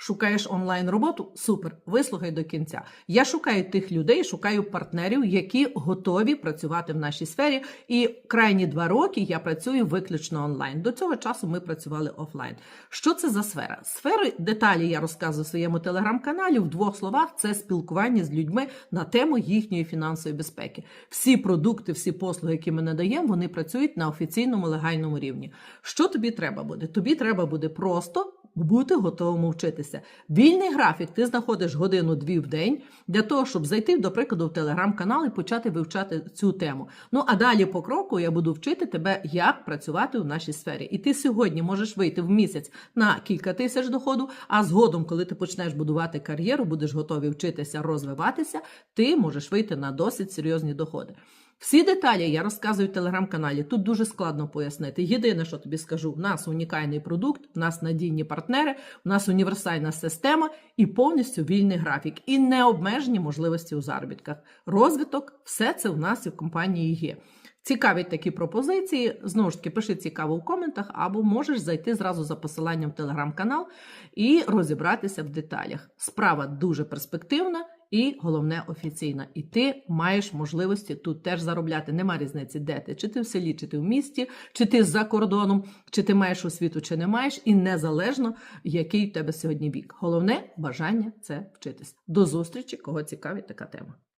Шукаєш онлайн роботу? Супер, вислухай до кінця. Я шукаю тих людей, шукаю партнерів, які готові працювати в нашій сфері. І крайні два роки я працюю виключно онлайн. До цього часу ми працювали офлайн. Що це за сфера? Сфери деталі я розказую в своєму телеграм-каналі. В двох словах це спілкування з людьми на тему їхньої фінансової безпеки. Всі продукти, всі послуги, які ми надаємо, вони працюють на офіційному легальному рівні. Що тобі треба буде? Тобі треба буде просто бути готовим вчитися. Вільний графік ти знаходиш годину-дві в день для того, щоб зайти, до прикладу, в телеграм-канал і почати вивчати цю тему. Ну а далі по кроку я буду вчити тебе, як працювати у нашій сфері. І ти сьогодні можеш вийти в місяць на кілька тисяч доходу, а згодом, коли ти почнеш будувати кар'єру, будеш готовий вчитися, розвиватися, ти можеш вийти на досить серйозні доходи. Всі деталі я розказую в телеграм-каналі. Тут дуже складно пояснити. Єдине, що тобі скажу, в нас унікальний продукт, в нас надійні партнери, в нас універсальна система і повністю вільний графік, і необмежені можливості у заробітках. Розвиток, все це в нас і в компанії є. Цікавить такі пропозиції. Знову ж таки, пиши цікаво в коментах, або можеш зайти зразу за посиланням в телеграм-канал і розібратися в деталях. Справа дуже перспективна. І головне офіційна. І ти маєш можливості тут теж заробляти. Нема різниці, де ти, чи ти в селі, чи ти в місті, чи ти за кордоном, чи ти маєш освіту, чи не маєш, і незалежно, який в тебе сьогодні вік. Головне бажання це вчитись. До зустрічі, кого цікавить така тема.